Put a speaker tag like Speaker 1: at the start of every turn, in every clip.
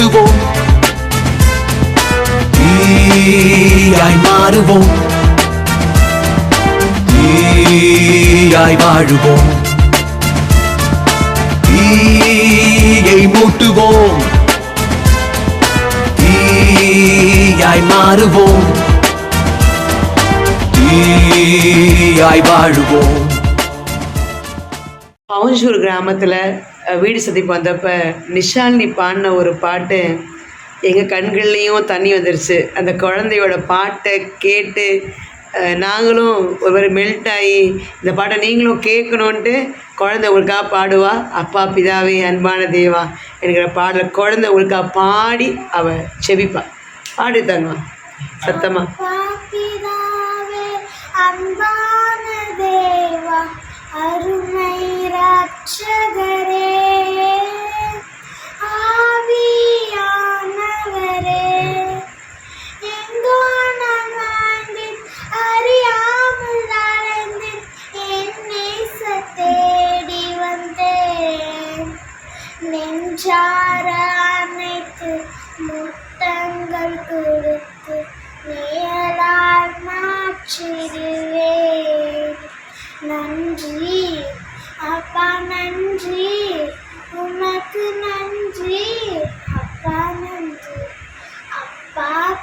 Speaker 1: கூட்டுவோம். தீயாய் மாறுவோம். தீயாய் வாழுவோம். தீயை மூட்டுவோம். தீயாய் மாறுவோம். தீயாய் வாழுவோம்.
Speaker 2: பவுஞ்சூர் கிராமத்துல வீடு சந்திப்பு வந்தப்ப நிஷாலினி பாடின ஒரு பாட்டு எங்கள் கண்கள்லேயும் தண்ணி வந்துருச்சு. அந்த குழந்தையோட பாட்டை கேட்டு நாங்களும் ஒரு மாதிரி மெல்ட் ஆகி இந்த பாட்டை நீங்களும் கேட்கணுன்ட்டு குழந்தை உங்களுக்காக பாடுவா? அப்பா பிதாவே அன்பான தேவா என்கிற பாடலை குழந்தை உங்களுக்காக பாடி அவ செவிப்பா பாடி தங்கம்மா. சத்தமா.
Speaker 3: அன்பான தேவா அருமை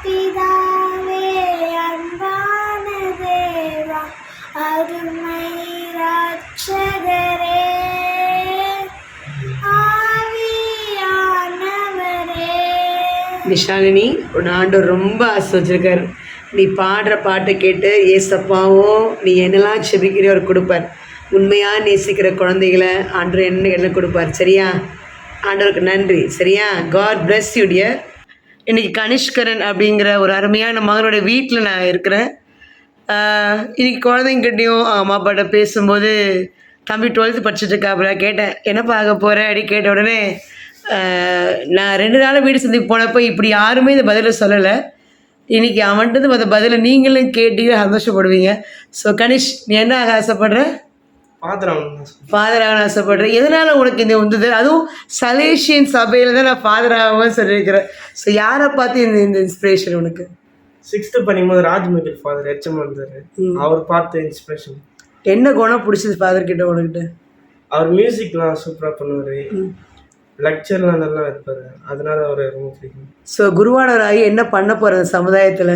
Speaker 3: பிதாவே அன்பான தேவா அருமை ரட்சகரே விஷாலினி
Speaker 2: நிஷாலினி உன் ஆண்டவர் ரொம்ப ஆசிர்வச்சிருக்காரு நீ பாடுற பாட்டை கேட்டு ஏசப்பாவோ நீ என்னெல்லாம் செபிக்கிறியோ அவர் கொடுப்பார். உண்மையாக நேசிக்கிற குழந்தைகளை ஆண்டவர் என்ன என்ன கொடுப்பார். சரியா? ஆண்டவருக்கு நன்றி. சரியா? காட் பிளஸ் யூ டியர் இன்னைக்கு கனிஷ்கரன் அப்படிங்கிற ஒரு அருமையான மகனோட வீட்டில் நான் இருக்கிறேன். இன்றைக்கி இன்னைக்கு குழந்தைங்கிட்டையும் அம்மா அப்பாட்ட பேசும்போது தம்பி டுவெல்த்து படிச்சுட்டு இருக்காப்புல கேட்டேன். என்ன ஆக போகிற அப்படி கேட்ட உடனே நான் ரெண்டு நாளாக வீடு சந்திப்பு போனப்போ இப்படி யாருமே இந்த பதிலை சொல்லலை. இன்றைக்கி அவன்கிட்ட அந்த பதிலை நீங்களும் கேட்டீங்க சந்தோஷப்படுவீங்க. ஸோ கனிஷ் நீ என்ன ஆக ஆசைப்படுற? ஃபாதர் ஆகணும்னு ஆசைப்படுறேன். எதனால் உனக்கு இந்த உந்துதல் அதுவும் சலேஷியன் சபையில் தான் நான் ஃபாதர் ஆகவும் சொல்லியிருக்கிறேன். ஸோ யாரை பார்த்து இந்த இந்த இன்ஸ்பிரேஷன் உனக்கு?
Speaker 4: சிக்ஸ்த்து படிக்கும்போது ராஜ்மகில் ஃபாதர் ஹெச்எம் வந்தார் அவர் பார்த்த இன்ஸ்பிரேஷன்
Speaker 2: என்ன குணம் பிடிச்சது ஃபாதர் கிட்ட உனக்கிட்ட?
Speaker 4: அவர் மியூசிக்லாம் சூப்பராக பண்ணுவார். லெக்சர்லாம் நல்லா வைப்பார். அதனால அவர் ரொம்ப பிடிக்கும்.
Speaker 2: ஸோ குருவானவராகி என்ன பண்ண போகிற அந்த சமுதாயத்தில்?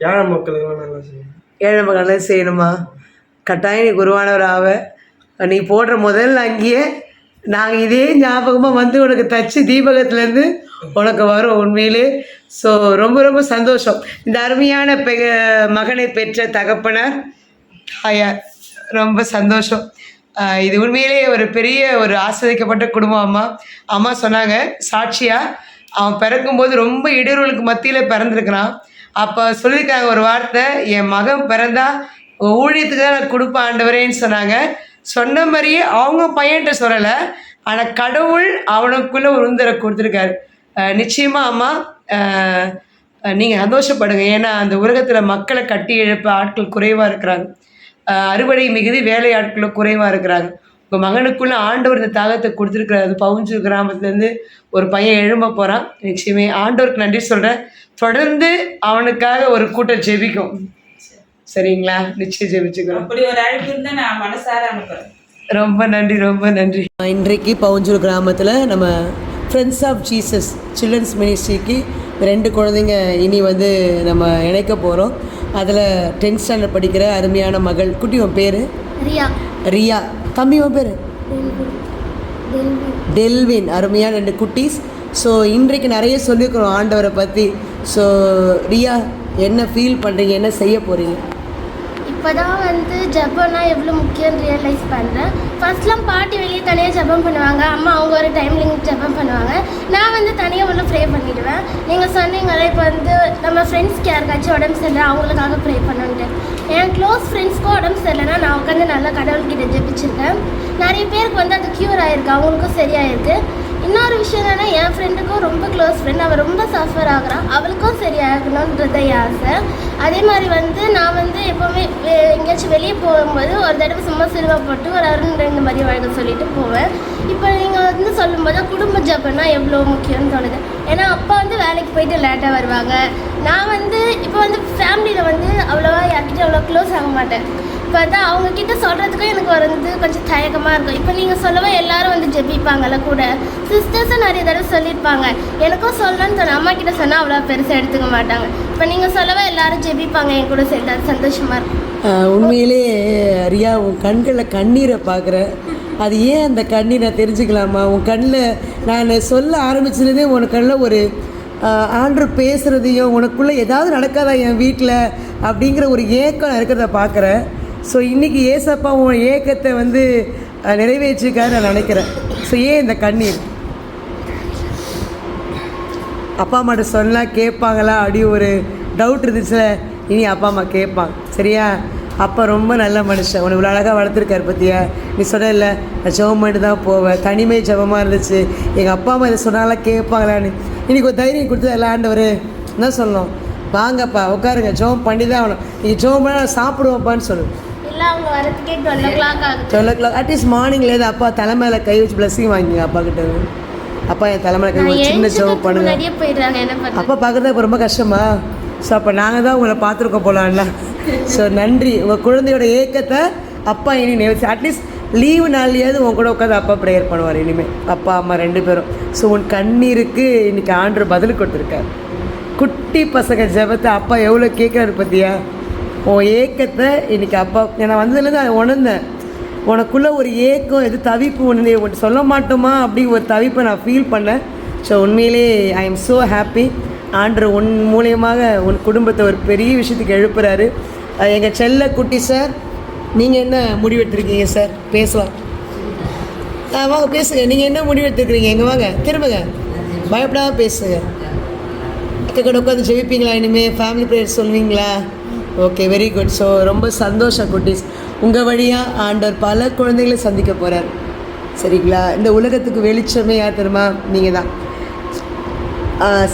Speaker 4: ஏழை மக்களுக்கெல்லாம் நல்லா செய்யும்.
Speaker 2: ஏழை மக்கள் செய்யணுமா? கட்டாயம் நீ குருவானவர் ஆவ நீ போடுற முதல் அங்கேயே நாங்கள் இதே ஞாபகமாக வந்து உனக்கு தச்சு தீபகத்துலேருந்து உனக்கு வரும் உண்மையிலே. ஸோ ரொம்ப ரொம்ப சந்தோஷம். இந்த அருமையான பெ மகனை பெற்ற தகப்பனார். ஆயார் ரொம்ப சந்தோஷம். இது உண்மையிலேயே ஒரு பெரிய ஒரு ஆஸ்வதிக்கப்பட்ட குடும்பம் அம்மா. அம்மா சொன்னாங்க சாட்சியாக அவன் பிறக்கும்போது ரொம்ப இடர்களுக்கு மத்தியில் பிறந்திருக்கிறான். அப்போ சொல்லியிருக்காங்க ஒரு வார்த்தை என் மகன் பிறந்தா ஊழியத்துக்கு தான் நான் கொடுப்பேன் ஆண்டவரேன்னு சொன்னாங்க. சொன்ன மாதிரியே அவங்க பையன்கிட்ட சொல்லலை. ஆனால் கடவுள் அவனுக்குள்ளே ஒரு உந்தரை கொடுத்துருக்காரு. நிச்சயமாக அம்மா நீங்கள் சந்தோஷப்படுங்க. ஏன்னா அந்த உலகத்தில் மக்களை கட்டி எழுப்ப ஆட்கள் குறைவாக இருக்கிறாங்க. அறுவடை மிகுதி வேலை ஆட்களும் குறைவாக இருக்கிறாங்க. உங்கள் மகனுக்குள்ள ஆண்டவர் இந்த தாகத்தை கொடுத்துருக்குறாரு. அது பவுஞ்சு கிராமத்துலேருந்து ஒரு பையன் எழும்ப போகிறான் நிச்சயமே ஆண்டவருக்கு நன்றி சொல்கிறேன் தொடர்ந்து அவனுக்காக ஒரு கூட்டம் ஜெபிக்கும். சரிங்களா? நிச்சயம் ஜெபிச்சுக்கிறோம்.
Speaker 5: அப்படி ஒரு அழைப்பு இருந்தா நான் மனசார அனுப்புறேன்.
Speaker 2: ரொம்ப நன்றி ரொம்ப நன்றி. இன்றைக்கு பவுஞ்சூர் கிராமத்தில் நம்ம ஃப்ரெண்ட்ஸ் ஆஃப் ஜீசஸ் சில்ட்ரன்ஸ் மினிஸ்ட்ரிக்கு ரெண்டு குழந்தைங்க இனி வந்து நம்ம இணைக்க போகிறோம் அதில் டென்த் ஸ்டாண்டர்ட் படிக்கிற அருமையான மகள் குட்டி உன் பேர்?
Speaker 3: ரியா.
Speaker 2: ரியா. தம்பி உன் பேர்? டெல்வின். அருமையான ரெண்டு குட்டீஸ். ஸோ இன்றைக்கு நிறைய சொல்லியிருக்கிறோம் ஆண்டவரை பற்றி ஸோ ரியா என்ன ஃபீல் பண்ணுறீங்க என்ன செய்ய போகிறீங்க
Speaker 3: இப்போ தான் வந்து ஜப்பம்னா எவ்வளோ முக்கியம்னு ரியலைஸ் பண்ணுறேன் ஃபர்ஸ்ட்லாம் பாட்டி வெளியே தனியாக ஜபம் பண்ணுவாங்க. அம்மா அவங்க ஒரு டைம்லிங் ஜபம் பண்ணுவாங்க. நான் வந்து தனியாக ஒன்று ப்ரே பண்ணிடுவேன். நீங்கள் சொன்னீங்களே இப்போ வந்து நம்ம ஃப்ரெண்ட்ஸ்க்கு யாருக்காச்சும் உடம்பு சரியில்லை அவங்களுக்காக ப்ரே பண்ணுன்ட்டு என் க்ளோஸ் ஃப்ரெண்ட்ஸ்க்கும் உடம்பு சரியில்லைன்னா நான் உட்காந்து நல்லா கடவுள்கிட்ட ஜெபிச்சிருக்கேன். நிறைய பேருக்கு வந்து அது க்யூர் ஆகிருக்கு அவங்களுக்கும் சரியாயிருக்கு. இன்னொரு விஷயம் என்னன்னா என் ஃப்ரெண்டுக்கும் ரொம்ப க்ளோஸ் ஃப்ரெண்ட் அவள் ரொம்ப சஃபர் ஆகிறான். அவளுக்கும் சரி ஆகணுன்றது ஆசை. அதே மாதிரி வந்து நான் வந்து எப்போவுமே எங்கேயாச்சும் வெளியே போகும்போது ஒரு தடவை சும்மா சிலுவை போட்டு ஒரு அருண் ரெண்டு மாதிரி வழங்க சொல்லிட்டு போவேன். இப்போ நீங்கள் வந்து சொல்லும்போது குடும்ப ஜப்பன்னா எவ்வளோ முக்கியம்னு தோணுது. ஏன்னா அப்பா வந்து வேலைக்கு போயிட்டு லேட்டாக வருவாங்க. நான் வந்து இப்போ வந்து ஃபேமிலியில் வந்து அவ்வளோவா யார்கிட்டையும் அவ்வளோ க்ளோஸ் ஆக மாட்டேன். இப்போ வந்து அவங்கக்கிட்ட சொல்கிறதுக்கும் எனக்கு வந்து கொஞ்சம் தயக்கமாக இருக்கும். இப்போ நீங்கள் சொல்லவே எல்லாரும் வந்து ஜெபிப்பாங்கல்ல கூட. சிஸ்டர்ஸும் நிறைய தடவை சொல்லியிருப்பாங்க. எனக்கும் சொல்லணும்னு சொன்ன அம்மா கிட்ட சொன்னால் அவ்வளோ பெருசாக எடுத்துக்க மாட்டாங்க. இப்போ நீங்கள் சொல்லவே எல்லாரும் ஜெபிப்பாங்க. என் கூட சேர்ந்து அது சந்தோஷமாக இருக்கும்.
Speaker 2: உண்மையிலேயே ரியா உன் கண்களில் கண்ணீரை பார்க்குறேன் அது ஏன் அந்த கண்ணீரை நான் தெரிஞ்சுக்கலாமா? உன் கண்ணில் நான் சொல்ல ஆரம்பிச்சதுலேருந்தே உன் கண்ணில் ஒரு ஆண்டு பேசுகிறதையும் உனக்குள்ளே ஏதாவது நடக்காதா என் வீட்டில் அப்படிங்கிற ஒரு ஏக்கம் இருக்கிறத பார்க்குறேன். ஸோ இன்றைக்கி ஏசப்பா உன் ஏக்கத்தை வந்து நிறைவேற்றிருக்காரு நான் நினைக்கிறேன். ஸோ ஏன் இந்த கண்ணீர்? அப்பா அம்மாட்ட சொன்னால் கேட்பாங்களா? அப்படி ஒரு டவுட் இருந்துச்சுல இனி அப்பா அம்மா கேட்பாங்க. சரியா? அப்பா ரொம்ப நல்ல மனுஷன். உன்னை இவ்வளோ அழகாக வளர்த்துருக்காரு பற்றியா நீ சொன்னல நான் ஜெபம் பண்ணிட்டு தான் போவேன். தனிமை ஜெபமாக இருந்துச்சு. எங்கள் அப்பா அம்மா இதை சொன்னாலாம் கேட்பாங்களான்னு. இன்றைக்கி ஒரு தைரியம் கொடுத்து எல்லாம் ஆண்டவர். என்ன சொல்லணும்? வாங்கப்பா உட்காருங்க. ஜோம் பண்ணி தான் ஆகணும். நீங்கள் ஜோம் பண்ணால் சாப்பிடுவோப்பான்னு சொல்லு.
Speaker 3: இல்லை அவங்க வரதுக்கே டுவெல் ஓ கிளாக் ஆகுது
Speaker 2: டுவெல் ஓ கிளாக் அட்லீஸ்ட் மார்னிங்லேருந்து அப்பா தலைமையில கை வச்சு பிளஸிங் வாங்கிங்க அப்பா கிட்ட. அப்பா என் தலைமையில கை வச்சு சின்ன
Speaker 3: எழுந்துக்கிறதுக்கு
Speaker 2: பண்ணுங்க.
Speaker 3: முன்னாடியே போயிடுறாங்க என்ன பண்ணுறது
Speaker 2: அப்பா பார்க்குறது இப்போ ரொம்ப கஷ்டமா? ஸோ அப்போ நாங்கள் தான் உங்களை பார்த்துருக்கோம் போலாம்ல. ஸோ நன்றி. உங்கள் குழந்தையோட ஏக்கத்தை அப்பா இனி நேர்ச்சி அட்லீஸ்ட் லீவு நாள்லையாவது உன் கூட உட்காந்து அப்பா ப்ரேயர் பண்ணுவார் இனிமேல் அப்பா அம்மா ரெண்டு பேரும். ஸோ உன் கண்ணீருக்கு இன்னைக்கு ஆண்டு பதில் கொடுத்துருக்காரு. குட்டி பசங்க ஜெபத்தை அப்பா எவ்வளோ கேட்குறாரு பார்த்தியா உன் ஏக்கத்தை இன்றைக்கி அப்பா நான் வந்ததுலேருந்து அதை உணர்ந்தேன். உனக்குள்ளே ஒரு ஏக்கம் எது தவிப்பு ஒன்று ஒன்று சொல்ல மாட்டோமா? அப்படி ஒரு தவிப்பை நான் ஃபீல் பண்ணேன். ஸோ உண்மையிலே ஐ எம் ஸோ ஹாப்பி ஆண்டு உன் மூலியமாக உன் குடும்பத்தை ஒரு பெரிய விஷயத்துக்கு எழுப்புறாரு. எங்கள் செல்ல குட்டி சார் நீங்கள் என்ன முடிவெடுத்துருக்கீங்க சார் பேசலாம் ஆ வாங்க பேசுங்க. நீங்கள் என்ன முடிவெடுத்துருக்கிறீங்க? எங்கே வாங்க திரும்புங்க. பயப்படாமல் பேசுங்க. அக்கா கூட உட்காந்து ஜெயிப்பீங்களா இனிமேல் ஃபேமிலி ப்ரேயர் சொல்லுவீங்களா ஓகே வெரி குட் ஸோ ரொம்ப சந்தோஷம் குட்டீஸ். உங்கள் வழியாக ஆண்டவர் பல குழந்தைகளை சந்திக்க போகிறார் சரிங்களா? இந்த உலகத்துக்கு வெளிச்சமே யார் தெரியுமா? நீங்கள் தான்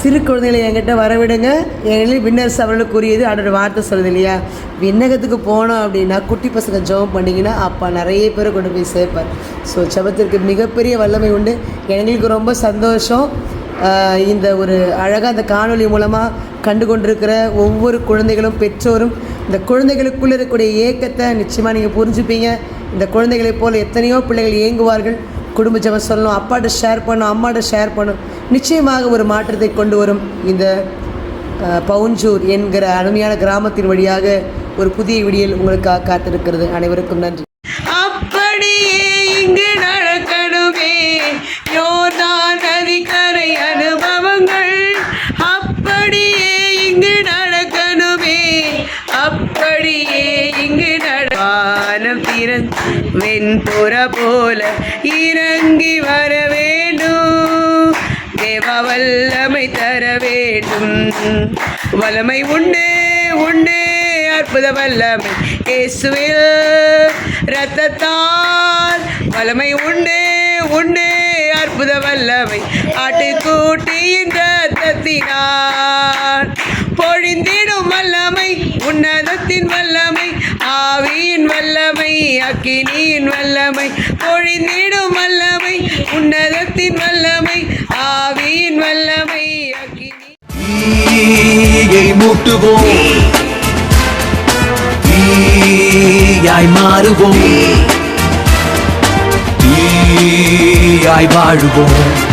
Speaker 2: சிறு குழந்தைகளை என்கிட்ட வரவிடுங்க. ஏனெனில் வின்னர்ஸ் அவர்களுக்குரியது ஆண்டோட வார்த்தை சொல்லுது இல்லையா? விண்ணகத்துக்கு போனோம் அப்படின்னா குட்டி பசங்க ஜெபம் பண்ணிங்கன்னா அப்பா நிறைய பேரை கொண்டு போய் சேர்ப்பார். ஸோ ஜெபத்திற்கு மிகப்பெரிய வல்லமை உண்டு. எங்களுக்கு ரொம்ப சந்தோஷம். இந்த ஒரு அழகாக அந்த காணொளி மூலமாக கண்டு கொண்டிருக்கிற ஒவ்வொரு குழந்தைகளும் பெற்றோரும் இந்த குழந்தைகளுக்குள்ளே இருக்கக்கூடிய ஏக்கத்தை நிச்சயமாக நீங்கள் புரிஞ்சுப்பீங்க. இந்த குழந்தைகளைப் போல் எத்தனையோ பிள்ளைகள் இயங்குவார்கள். குடும்ப ஜெபம் சொல்லணும் அப்பாட்ட ஷேர் பண்ணும் அம்மாட்ட ஷேர் பண்ணும் நிச்சயமாக ஒரு மாற்றத்தை கொண்டு வரும் இந்த பவுஞ்சூர் என்கிற அருமையான கிராமத்தின் வழியாக ஒரு புதிய விடியல் உங்களுக்காக காத்திருக்கிறது. அனைவருக்கும் நன்றி. வானம் வெண்புற போல இறங்கி வர வேண்டும். தேவ வல்லமை தர வேண்டும். வல்லமை உண்டு உண்டு அற்புத வல்லமை. இயேசுவில் ரத்தத்தால் வல்லமை உண்டு உண்டு அற்புத வல்லமை. ஆட்டுக்கூட்டியின் ரத்தத்தினால் பொழிந்திடும் வல்லமை உன்னதத்தின் வல்லமை ஆவியின் வல்லமை அக்கினியின் வல்லமை. பொழிந்திடும் வல்லமை உன்னதத்தின் வல்லமை ஆவியின் வல்லமை அக்கினி
Speaker 1: மூட்டுவோம். தீயாய் மாறுவோம். தீயாய் வாழுவோம்.